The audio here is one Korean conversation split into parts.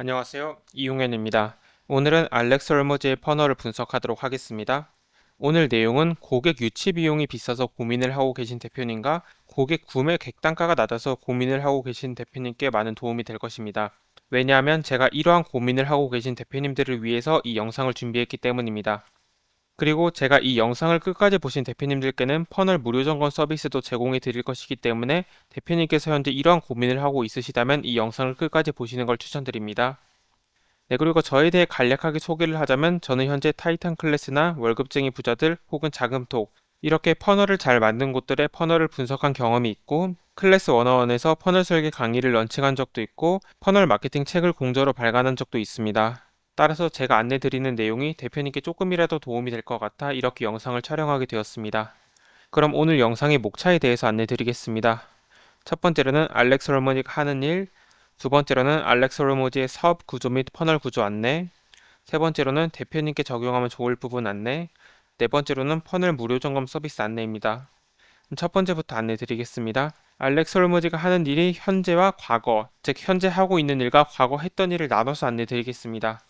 안녕하세요. 이용현입니다. 오늘은 알렉스 얼머즈의 퍼널을 분석하도록 하겠습니다. 오늘 내용은 고객 유치 비용이 비싸서 고민을 하고 계신 대표님과 고객 구매 객단가가 낮아서 고민을 하고 계신 대표님께 많은 도움이 될 것입니다. 왜냐하면 제가 이러한 고민을 하고 계신 대표님들을 위해서 이 영상을 준비했기 때문입니다. 그리고 제가 이 영상을 끝까지 보신 대표님들께는 퍼널 무료 점검 서비스도 제공해 드릴 것이기 때문에 대표님께서 현재 이러한 고민을 하고 있으시다면 이 영상을 끝까지 보시는 걸 추천드립니다. 네, 그리고 저에 대해 간략하게 소개를 하자면 저는 현재 타이탄 클래스나 월급쟁이 부자들 혹은 자금톡 이렇게 퍼널을 잘 만든 곳들의 퍼널을 분석한 경험이 있고 클래스 101에서 퍼널 설계 강의를 런칭한 적도 있고 퍼널 마케팅 책을 공저로 발간한 적도 있습니다. 따라서 제가 안내 드리는 내용이 대표님께 조금이라도 도움이 될 것 같아 이렇게 영상을 촬영하게 되었습니다. 그럼 오늘 영상의 목차에 대해서 안내 드리겠습니다. 첫 번째로는 알렉스 홀머니가 하는 일, 두 번째로는 알렉스 홀머지의 사업 구조 및 퍼널 구조 안내, 세 번째로는 대표님께 적용하면 좋을 부분 안내, 네 번째로는 퍼널 무료 점검 서비스 안내입니다. 첫 번째부터 안내 드리겠습니다. 알렉스 홀머지가 하는 일이 현재와 과거, 즉 현재 하고 있는 일과 과거 했던 일을 나눠서 안내 드리겠습니다.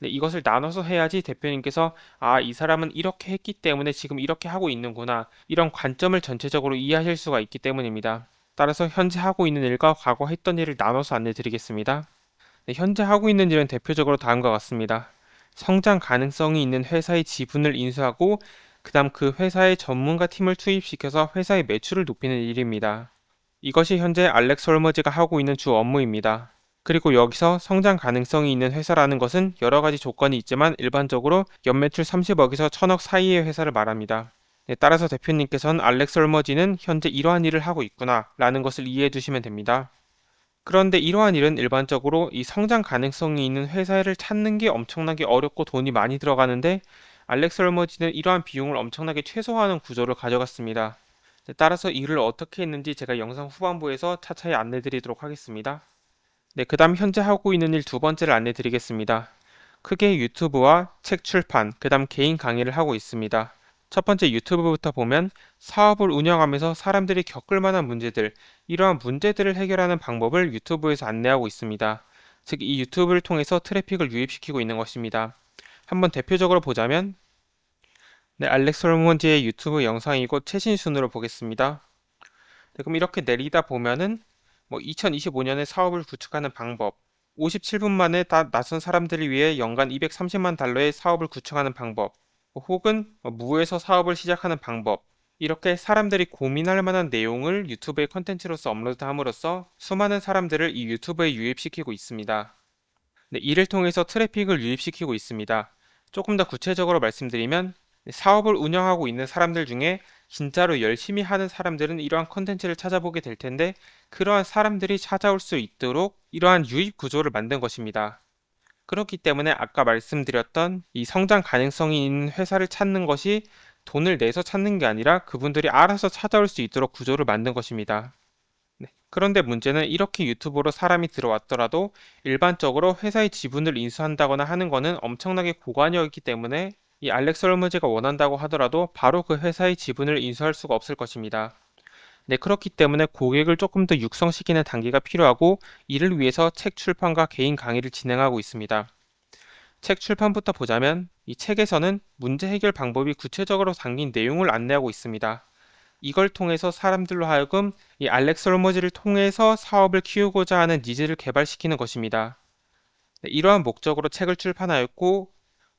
네, 이것을 나눠서 해야지 대표님께서 아, 이 사람은 이렇게 했기 때문에 지금 이렇게 하고 있는구나. 이런 관점을 전체적으로 이해하실 수가 있기 때문입니다. 따라서 현재 하고 있는 일과 과거 했던 일을 나눠서 안내 드리겠습니다. 네, 현재 하고 있는 일은 대표적으로 다음과 같습니다. 성장 가능성이 있는 회사의 지분을 인수하고 그 다음 그 회사의 전문가 팀을 투입시켜서 회사의 매출을 높이는 일입니다. 이것이 현재 알렉스 홀머즈가 하고 있는 주 업무입니다. 그리고 여기서 성장 가능성이 있는 회사라는 것은 여러 가지 조건이 있지만 일반적으로 연매출 30억에서 1000억 사이의 회사를 말합니다. 네, 따라서 대표님께서는 알렉스 얼머지는 현재 이러한 일을 하고 있구나 라는 것을 이해해 두시면 됩니다. 그런데 이러한 일은 일반적으로 이 성장 가능성이 있는 회사를 찾는 게 엄청나게 어렵고 돈이 많이 들어가는데 알렉스 얼머지는 이러한 비용을 엄청나게 최소화하는 구조를 가져갔습니다. 네, 따라서 이를 어떻게 했는지 제가 영상 후반부에서 차차히 안내 드리도록 하겠습니다. 네, 그 다음 현재 하고 있는 일 두 번째를 안내 드리겠습니다. 크게 유튜브와 책 출판, 그 다음 개인 강의를 하고 있습니다. 첫 번째 유튜브부터 보면 사업을 운영하면서 사람들이 겪을 만한 문제들, 이러한 문제들을 해결하는 방법을 유튜브에서 안내하고 있습니다. 즉, 이 유튜브를 통해서 트래픽을 유입시키고 있는 것입니다. 한번 대표적으로 보자면, 네, 알렉스 홀몬지의 유튜브 영상이고 최신 순으로 보겠습니다. 네, 그럼 이렇게 내리다 보면은 뭐 2025년에 사업을 구축하는 방법, 57분 만에 다 낯선 사람들을 위해 연간 230만 달러의 사업을 구축하는 방법, 혹은 뭐 무에서 사업을 시작하는 방법, 이렇게 사람들이 고민할 만한 내용을 유튜브의 컨텐츠로서 업로드함으로써 수많은 사람들을 이 유튜브에 유입시키고 있습니다. 네, 이를 통해서 트래픽을 유입시키고 있습니다. 조금 더 구체적으로 말씀드리면 사업을 운영하고 있는 사람들 중에 진짜로 열심히 하는 사람들은 이러한 컨텐츠를 찾아보게 될 텐데 그러한 사람들이 찾아올 수 있도록 이러한 유입 구조를 만든 것입니다. 그렇기 때문에 아까 말씀드렸던 이 성장 가능성이 있는 회사를 찾는 것이 돈을 내서 찾는 게 아니라 그분들이 알아서 찾아올 수 있도록 구조를 만든 것입니다. 네. 그런데 문제는 이렇게 유튜브로 사람이 들어왔더라도 일반적으로 회사의 지분을 인수한다거나 하는 것은 엄청나게 고관여있기 때문에 이 알렉스 홀무즈가 원한다고 하더라도 바로 그 회사의 지분을 인수할 수가 없을 것입니다. 네, 그렇기 때문에 고객을 조금 더 육성시키는 단계가 필요하고 이를 위해서 책 출판과 개인 강의를 진행하고 있습니다. 책 출판부터 보자면 이 책에서는 문제 해결 방법이 구체적으로 담긴 내용을 안내하고 있습니다. 이걸 통해서 사람들로 하여금 이 알렉스 홀머즈를 통해서 사업을 키우고자 하는 니즈를 개발시키는 것입니다. 네, 이러한 목적으로 책을 출판하였고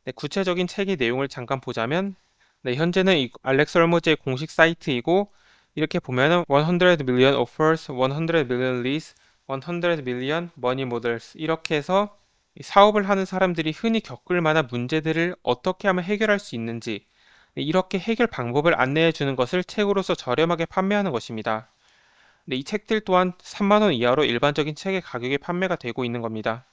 네, 구체적인 책의 내용을 잠깐 보자면 네, 현재는 이 알렉스 얼머즈의 공식 사이트이고 이렇게 보면은 100 million offers, 100 million leads, 100 million money models 이렇게 해서 사업을 하는 사람들이 흔히 겪을 만한 문제들을 어떻게 하면 해결할 수 있는지 네, 이렇게 해결 방법을 안내해 주는 것을 책으로서 저렴하게 판매하는 것입니다. 이 책들 또한 3만원 이하로 일반적인 책의 가격에 판매가 되고 있는 겁니다.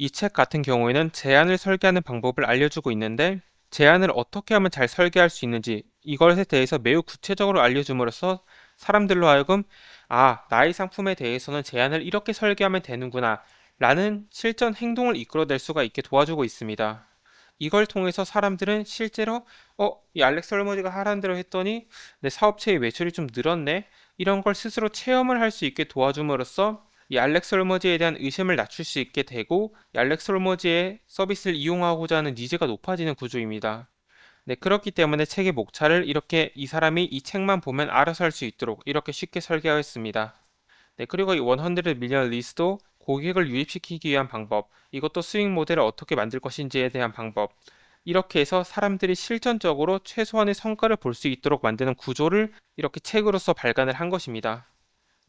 이 책 같은 경우에는 제안을 설계하는 방법을 알려주고 있는데 제안을 어떻게 하면 잘 설계할 수 있는지 이것에 대해서 매우 구체적으로 알려줌으로써 사람들로 하여금 아, 나의 상품에 대해서는 제안을 이렇게 설계하면 되는구나 라는 실전 행동을 이끌어낼 수가 있게 도와주고 있습니다. 이걸 통해서 사람들은 실제로 어, 이 알렉스 헐머지가 하라는 대로 했더니 내 사업체의 매출이 좀 늘었네 이런 걸 스스로 체험을 할 수 있게 도와줌으로써 이 알렉스 올머지에 대한 의심을 낮출 수 있게 되고 올머지의 서비스를 이용하고자 하는 니즈가 높아지는 구조입니다. 네, 그렇기 때문에 책의 목차를 이렇게 이 사람이 이 책만 보면 알아서 할 수 있도록 이렇게 쉽게 설계하였습니다. 네, 그리고 이 100 밀리언 리스도 고객을 유입시키기 위한 방법, 이것도 스윙 모델을 어떻게 만들 것인지에 대한 방법, 이렇게 해서 사람들이 실전적으로 최소한의 성과를 볼 수 있도록 만드는 구조를 이렇게 책으로서 발간을 한 것입니다.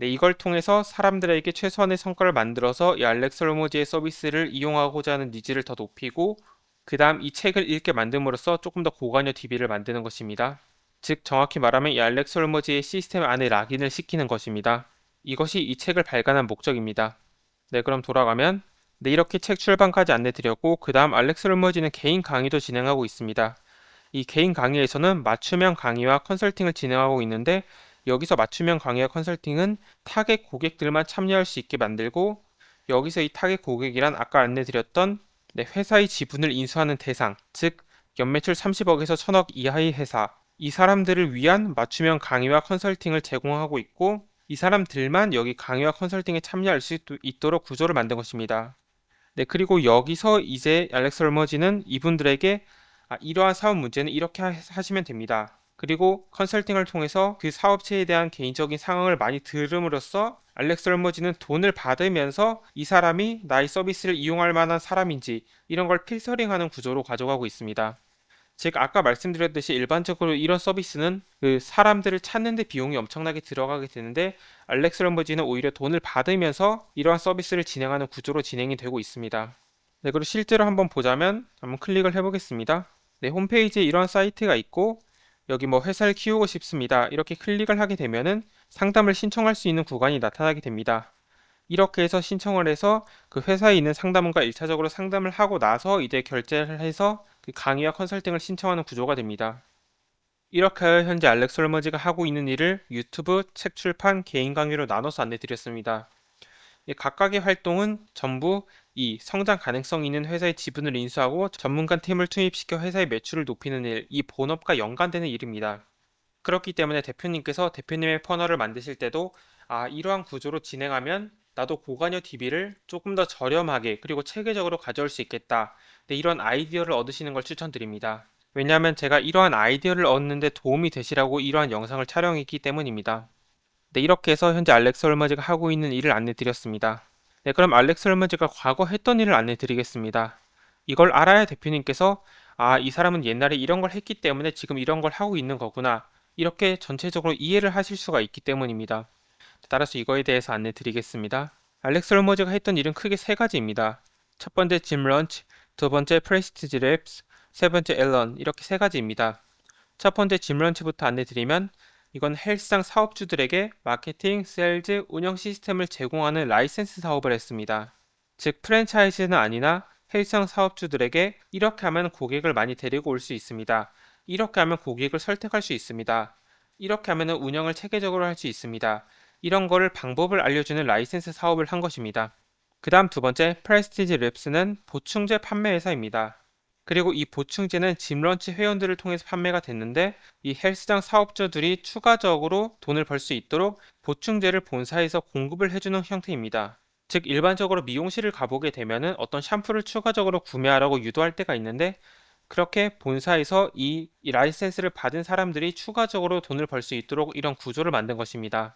네, 이걸 통해서 사람들에게 최소한의 성과를 만들어서 이 알렉스 홀모지의 서비스를 이용하고자 하는 니즈를 더 높이고 그 다음 이 책을 읽게 만듦으로써 조금 더 고관여 DB를 만드는 것입니다. 즉 정확히 말하면 이 알렉스 홀모지의 시스템 안에 락인을 시키는 것입니다. 이것이 이 책을 발간한 목적입니다. 네, 그럼 돌아가면 네, 이렇게 책 출판까지 안내 드렸고 그 다음 알렉스 홀머지는 개인 강의도 진행하고 있습니다. 이 개인 강의에서는 맞춤형 강의와 컨설팅을 진행하고 있는데 여기서 맞춤형 강의와 컨설팅은 타겟 고객들만 참여할 수 있게 만들고 여기서 이 타겟 고객이란 아까 안내 드렸던 네, 회사의 지분을 인수하는 대상, 즉 연매출 30억에서 1000억 이하의 회사, 이 사람들을 위한 맞춤형 강의와 컨설팅을 제공하고 있고 이 사람들만 여기 강의와 컨설팅에 참여할 수 있도록 구조를 만든 것입니다. 네, 그리고 여기서 이제 알렉스 얼머지는 이분들에게 아, 이러한 사업 문제는 이렇게 하시면 됩니다. 그리고 컨설팅을 통해서 그 사업체에 대한 개인적인 상황을 많이 들음으로써 알렉스 얼머지는 돈을 받으면서 이 사람이 나의 서비스를 이용할 만한 사람인지 이런 걸 필터링하는 구조로 가져가고 있습니다. 즉 아까 말씀드렸듯이 일반적으로 이런 서비스는 그 사람들을 찾는데 비용이 엄청나게 들어가게 되는데 알렉스 럼버지는 오히려 돈을 받으면서 이러한 서비스를 진행하는 구조로 진행이 되고 있습니다. 네, 그리고 실제로 한번 보자면 한번 클릭을 해보겠습니다. 네, 홈페이지에 이러한 사이트가 있고 여기 뭐 회사를 키우고 싶습니다. 이렇게 클릭을 하게 되면은 상담을 신청할 수 있는 구간이 나타나게 됩니다. 이렇게 해서 신청을 해서 그 회사에 있는 상담원과 1차적으로 상담을 하고 나서 이제 결제를 해서 그 강의와 컨설팅을 신청하는 구조가 됩니다. 이렇게 현재 알렉스 홀머지가 하고 있는 일을 유튜브, 책 출판, 개인 강의로 나눠서 안내드렸습니다. 각각의 활동은 전부 이 성장 가능성 있는 회사의 지분을 인수하고 전문가 팀을 투입시켜 회사의 매출을 높이는 일, 이 본업과 연관되는 일입니다. 그렇기 때문에 대표님께서 대표님의 퍼널을 만드실 때도 아 이러한 구조로 진행하면 나도 고관여 DB를 조금 더 저렴하게 그리고 체계적으로 가져올 수 있겠다. 네, 이런 아이디어를 얻으시는 걸 추천드립니다. 왜냐하면 제가 이러한 아이디어를 얻는데 도움이 되시라고 이러한 영상을 촬영했기 때문입니다. 네, 이렇게 해서 현재 알렉스 홀머즈가 하고 있는 일을 안내드렸습니다. 네, 그럼 알렉스 홀머즈가 과거 했던 일을 안내 드리겠습니다. 이걸 알아야 대표님께서 아, 이 사람은 옛날에 이런 걸 했기 때문에 지금 이런 걸 하고 있는 거구나. 이렇게 전체적으로 이해를 하실 수가 있기 때문입니다. 따라서 이거에 대해서 안내 드리겠습니다. 알렉스 롤머즈가 했던 일은 크게 세 가지입니다. 첫 번째 짐 런치, 두 번째 프레스티지 랩스, 세 번째 앨런 이렇게 세 가지입니다. 첫 번째 짐 런치부터 안내 드리면 이건 헬스장 사업주들에게 마케팅, 셀즈, 운영 시스템을 제공하는 라이센스 사업을 했습니다. 즉 프랜차이즈는 아니나 헬스장 사업주들에게 이렇게 하면 고객을 많이 데리고 올 수 있습니다. 이렇게 하면 고객을 설득할 수 있습니다. 이렇게 하면 운영을 체계적으로 할 수 있습니다. 이런 거를 방법을 알려주는 라이센스 사업을 한 것입니다. 그 다음 두 번째 프레스티지 랩스는 보충제 판매 회사입니다. 그리고 이 보충제는 짐런치 회원들을 통해서 판매가 됐는데 이 헬스장 사업자들이 추가적으로 돈을 벌 수 있도록 보충제를 본사에서 공급을 해주는 형태입니다. 즉 일반적으로 미용실을 가보게 되면 어떤 샴푸를 추가적으로 구매하라고 유도할 때가 있는데 그렇게 본사에서 이, 이 라이센스를 받은 사람들이 추가적으로 돈을 벌 수 있도록 이런 구조를 만든 것입니다.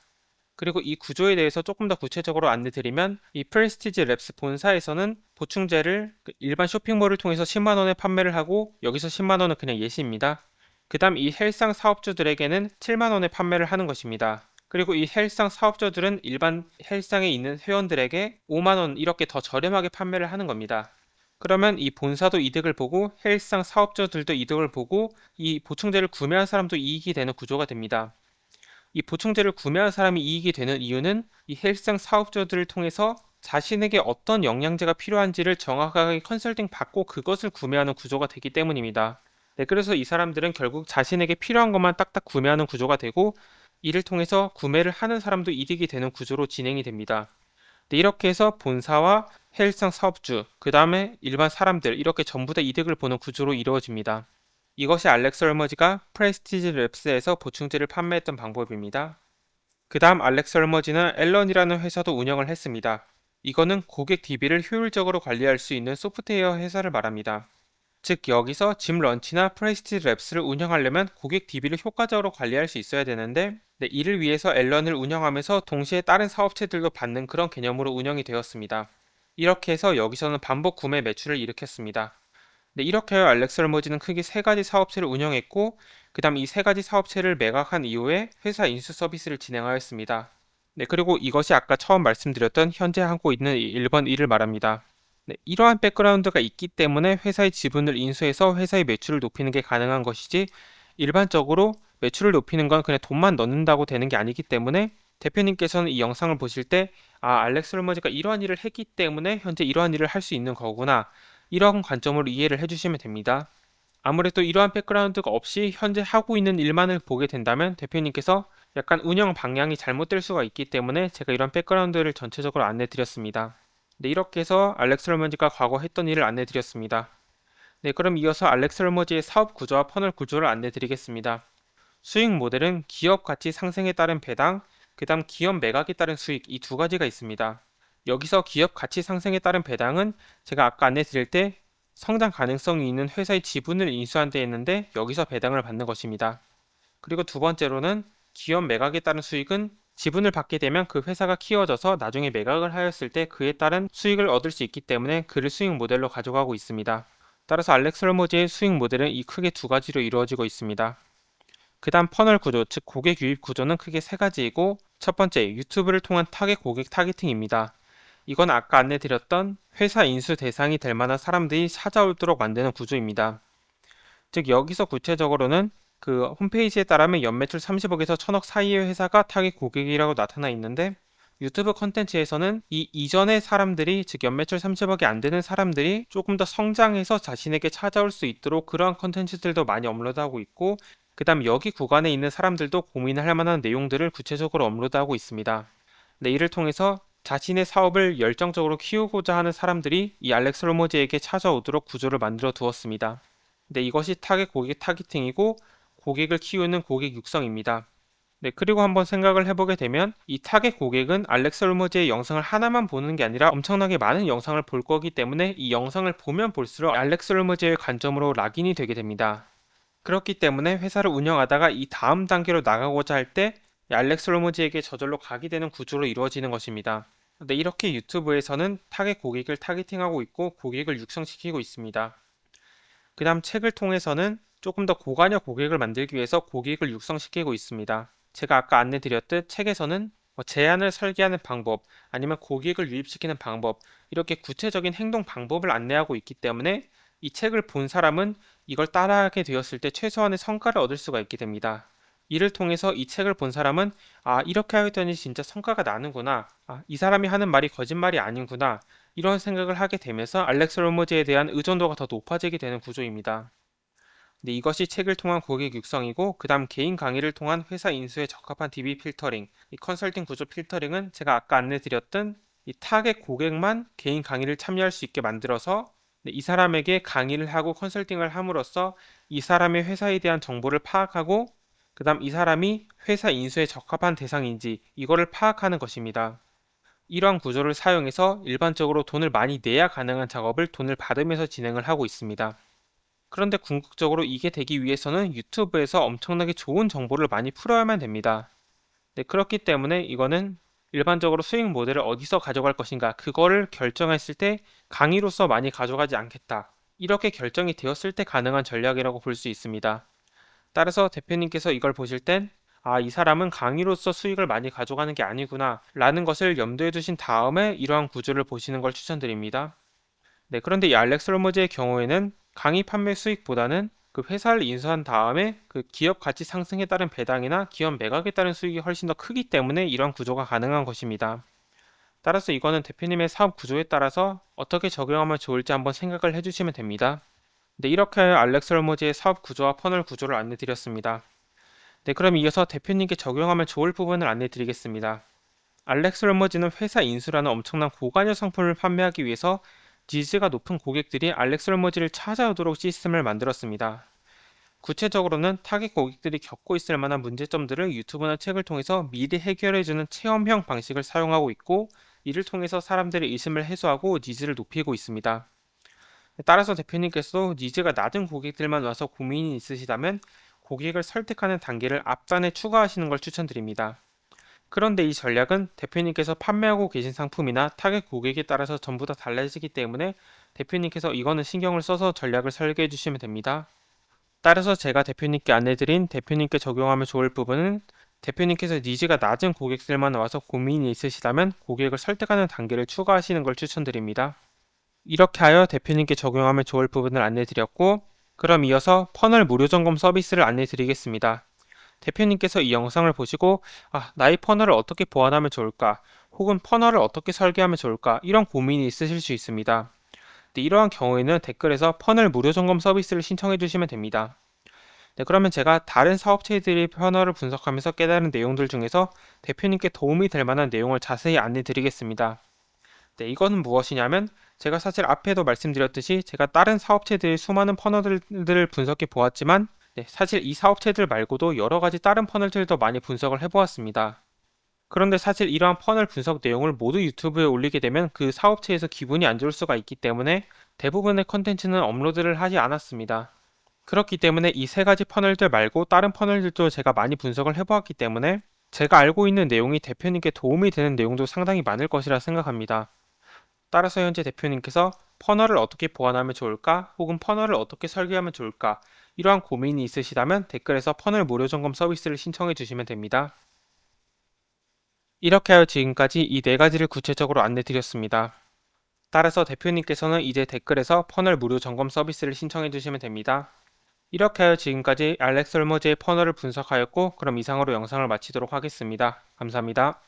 그리고 이 구조에 대해서 조금 더 구체적으로 안내드리면 이 프레스티지 랩스 본사에서는 보충제를 그 일반 쇼핑몰을 통해서 10만 원에 판매를 하고 여기서 10만 원은 그냥 예시입니다. 그 다음 이 헬상 사업주들에게는 7만 원에 판매를 하는 것입니다. 그리고 이 헬상 사업주들은 일반 헬상에 있는 회원들에게 5만원 이렇게 더 저렴하게 판매를 하는 겁니다. 그러면 이 본사도 이득을 보고 헬스장 사업주들도 이득을 보고 이 보충제를 구매한 사람도 이익이 되는 구조가 됩니다. 이 보충제를 구매한 사람이 이익이 되는 이유는 이 헬스장 사업주들을 통해서 자신에게 어떤 영양제가 필요한지를 정확하게 컨설팅 받고 그것을 구매하는 구조가 되기 때문입니다. 네, 그래서 이 사람들은 결국 자신에게 필요한 것만 딱딱 구매하는 구조가 되고 이를 통해서 구매를 하는 사람도 이득이 되는 구조로 진행이 됩니다. 네, 이렇게 해서 본사와 헬스장 사업주, 그 다음에 일반 사람들 이렇게 전부 다 이득을 보는 구조로 이루어집니다. 이것이 알렉스 얼머지가 프레스티지 랩스에서 보충제를 판매했던 방법입니다. 그 다음 알렉스 얼머지는 앨런이라는 회사도 운영을 했습니다. 이거는 고객 DB를 효율적으로 관리할 수 있는 소프트웨어 회사를 말합니다. 즉 여기서 짐 런치나 프레스티 랩스를 운영하려면 고객 DB를 효과적으로 관리할 수 있어야 되는데 네, 이를 위해서 앨런을 운영하면서 동시에 다른 사업체들도 받는 그런 개념으로 운영이 되었습니다. 이렇게 해서 여기서는 반복 구매 매출을 일으켰습니다. 네, 이렇게 알렉스 얼머지는 크게 세 가지 사업체를 운영했고 그 다음 이 세 가지 사업체를 매각한 이후에 회사 인수 서비스를 진행하였습니다. 네, 그리고 이것이 아까 처음 말씀드렸던 현재 하고 있는 1번 일을 말합니다. 네, 이러한 백그라운드가 있기 때문에 회사의 지분을 인수해서 회사의 매출을 높이는 게 가능한 것이지 일반적으로 매출을 높이는 건 그냥 돈만 넣는다고 되는 게 아니기 때문에 대표님께서는 이 영상을 보실 때 아, 알렉스 롤머즈가 이러한 일을 했기 때문에 현재 이러한 일을 할 수 있는 거구나. 이런 관점으로 이해를 해주시면 됩니다. 아무래도 이러한 백그라운드가 없이 현재 하고 있는 일만을 보게 된다면 대표님께서 약간 운영 방향이 잘못될 수가 있기 때문에 제가 이런 백그라운드를 전체적으로 안내 드렸습니다. 네, 이렇게 해서 알렉스 럴머지가 과거 했던 일을 안내 드렸습니다. 네, 그럼 이어서 알렉스 럴머지의 사업 구조와 퍼널 구조를 안내 드리겠습니다. 수익 모델은 기업 가치 상승에 따른 배당, 그 다음 기업 매각에 따른 수익 이 두 가지가 있습니다. 여기서 기업 가치 상승에 따른 배당은 제가 아까 안내 드릴 때 성장 가능성이 있는 회사의 지분을 인수한 데 있는데 여기서 배당을 받는 것입니다. 그리고 두 번째로는 기업 매각에 따른 수익은 지분을 받게 되면 그 회사가 키워져서 나중에 매각을 하였을 때 그에 따른 수익을 얻을 수 있기 때문에 그를 수익 모델로 가져가고 있습니다. 따라서 알렉스 럴머지의 수익 모델은 이 크게 두 가지로 이루어지고 있습니다. 그 다음 퍼널 구조, 즉 고객 유입 구조는 크게 세 가지이고 첫 번째 유튜브를 통한 타겟 고객 타겟팅입니다. 이건 아까 안내드렸던 회사 인수 대상이 될 만한 사람들이 찾아오도록 만드는 구조입니다. 즉 여기서 구체적으로는 그 홈페이지에 따르면 연매출 30억에서 1000억 사이의 회사가 타겟 고객이라고 나타나 있는데 유튜브 컨텐츠에서는 이 이전의 사람들이 즉 연매출 30억이 안 되는 사람들이 조금 더 성장해서 자신에게 찾아올 수 있도록 그러한 컨텐츠들도 많이 업로드하고 있고 그 다음 여기 구간에 있는 사람들도 고민할 만한 내용들을 구체적으로 업로드하고 있습니다. 네, 이를 통해서 자신의 사업을 열정적으로 키우고자 하는 사람들이 이 알렉스 로머즈에게 찾아오도록 구조를 만들어 두었습니다. 네, 이것이 타겟 고객 타겟팅이고 고객을 키우는 고객 육성입니다. 네, 그리고 한번 생각을 해보게 되면 이 타겟 고객은 알렉스 로머즈의 영상을 하나만 보는 게 아니라 엄청나게 많은 영상을 볼 거기 때문에 이 영상을 보면 볼수록 알렉스 로머즈의 관점으로 락인이 되게 됩니다. 그렇기 때문에 회사를 운영하다가 이 다음 단계로 나가고자 할 때 알렉스 로머즈에게 저절로 가게 되는 구조로 이루어지는 것입니다. 네, 이렇게 유튜브에서는 타겟 고객을 타겟팅하고 있고 고객을 육성시키고 있습니다. 그 다음 책을 통해서는 조금 더 고관여 고객을 만들기 위해서 고객을 육성시키고 있습니다. 제가 아까 안내 드렸듯 책에서는 뭐 제안을 설계하는 방법 아니면 고객을 유입시키는 방법 이렇게 구체적인 행동 방법을 안내하고 있기 때문에 이 책을 본 사람은 이걸 따라하게 되었을 때 최소한의 성과를 얻을 수가 있게 됩니다. 이를 통해서 이 책을 본 사람은 아 이렇게 하였더니 진짜 성과가 나는구나 아, 이 사람이 하는 말이 거짓말이 아닌구나 이런 생각을 하게 되면서 알렉스 롤머즈에 대한 의존도가 더 높아지게 되는 구조입니다. 네, 이것이 책을 통한 고객 육성이고 그 다음 개인 강의를 통한 회사 인수에 적합한 DB 필터링 이 컨설팅 구조 필터링은 제가 아까 안내드렸던 이 타겟 고객만 개인 강의를 참여할 수 있게 만들어서 네, 이 사람에게 강의를 하고 컨설팅을 함으로써 이 사람의 회사에 대한 정보를 파악하고 그 다음 이 사람이 회사 인수에 적합한 대상인지 이거를 파악하는 것입니다. 이러한 구조를 사용해서 일반적으로 돈을 많이 내야 가능한 작업을 돈을 받으면서 진행을 하고 있습니다. 그런데 궁극적으로 이게 되기 위해서는 유튜브에서 엄청나게 좋은 정보를 많이 풀어야만 됩니다. 네, 그렇기 때문에 이거는 일반적으로 수익 모델을 어디서 가져갈 것인가 그거를 결정했을 때 강의로서 많이 가져가지 않겠다. 이렇게 결정이 되었을 때 가능한 전략이라고 볼 수 있습니다. 따라서 대표님께서 이걸 보실 땐 아, 이 사람은 강의로서 수익을 많이 가져가는 게 아니구나 라는 것을 염두에 두신 다음에 이러한 구조를 보시는 걸 추천드립니다. 네, 그런데 이 알렉스 롤머즈의 경우에는 강의 판매 수익보다는 그 회사를 인수한 다음에 그 기업 가치 상승에 따른 배당이나 기업 매각에 따른 수익이 훨씬 더 크기 때문에 이러한 구조가 가능한 것입니다. 따라서 이거는 대표님의 사업 구조에 따라서 어떻게 적용하면 좋을지 한번 생각을 해주시면 됩니다. 네, 이렇게 알렉스 롤머즈의 사업 구조와 퍼널 구조를 안내 드렸습니다. 네, 그럼 이어서 대표님께 적용하면 좋을 부분을 안내 드리겠습니다. 알렉스 롤머즈는 회사 인수라는 엄청난 고관여 상품을 판매하기 위해서 지지가 높은 고객들이 알렉스 롤머즈를 찾아오도록 시스템을 만들었습니다. 구체적으로는 타겟 고객들이 겪고 있을 만한 문제점들을 유튜브나 책을 통해서 미리 해결해주는 체험형 방식을 사용하고 있고 이를 통해서 사람들의 의심을 해소하고 니즈를 높이고 있습니다. 따라서 대표님께서도 니즈가 낮은 고객들만 와서 고민이 있으시다면 고객을 설득하는 단계를 앞단에 추가하시는 걸 추천드립니다. 그런데 이 전략은 대표님께서 판매하고 계신 상품이나 타겟 고객에 따라서 전부 다 달라지기 때문에 대표님께서 이거는 신경을 써서 전략을 설계해 주시면 됩니다. 따라서 제가 대표님께 안내드린 대표님께 적용하면 좋을 부분은 대표님께서 니즈가 낮은 고객들만 와서 고민이 있으시다면 고객을 설득하는 단계를 추가하시는 걸 추천드립니다. 이렇게 하여 대표님께 적용하면 좋을 부분을 안내드렸고 그럼 이어서 퍼널 무료 점검 서비스를 안내드리겠습니다. 대표님께서 이 영상을 보시고 아, 나의 퍼널을 어떻게 보완하면 좋을까 혹은 퍼널을 어떻게 설계하면 좋을까 이런 고민이 있으실 수 있습니다. 네, 이러한 경우에는 댓글에서 퍼널 무료 점검 서비스를 신청해 주시면 됩니다. 네, 그러면 제가 다른 사업체들의 퍼널을 분석하면서 깨달은 내용들 중에서 대표님께 도움이 될 만한 내용을 자세히 안내 드리겠습니다. 네, 이거는 무엇이냐면 제가 사실 앞에도 말씀드렸듯이 제가 다른 사업체들의 수많은 퍼널들을 분석해 보았지만 네, 사실 이 사업체들 말고도 여러 가지 다른 퍼널들도 많이 분석을 해보았습니다. 그런데 사실 이러한 퍼널 분석 내용을 모두 유튜브에 올리게 되면 그 사업체에서 기분이 안 좋을 수가 있기 때문에 대부분의 컨텐츠는 업로드를 하지 않았습니다. 그렇기 때문에 이 세 가지 퍼널들 말고 다른 퍼널들도 제가 많이 분석을 해보았기 때문에 제가 알고 있는 내용이 대표님께 도움이 되는 내용도 상당히 많을 것이라 생각합니다. 따라서 현재 대표님께서 퍼널을 어떻게 보완하면 좋을까 혹은 퍼널을 어떻게 설계하면 좋을까 이러한 고민이 있으시다면 댓글에서 퍼널 무료 점검 서비스를 신청해 주시면 됩니다. 이렇게 하여 지금까지 이 네 가지를 구체적으로 안내 드렸습니다. 따라서 대표님께서는 이제 댓글에서 퍼널 무료 점검 서비스를 신청해 주시면 됩니다. 이렇게 하여 지금까지 알렉스 얼머즈의 퍼널을 분석하였고 그럼 이상으로 영상을 마치도록 하겠습니다. 감사합니다.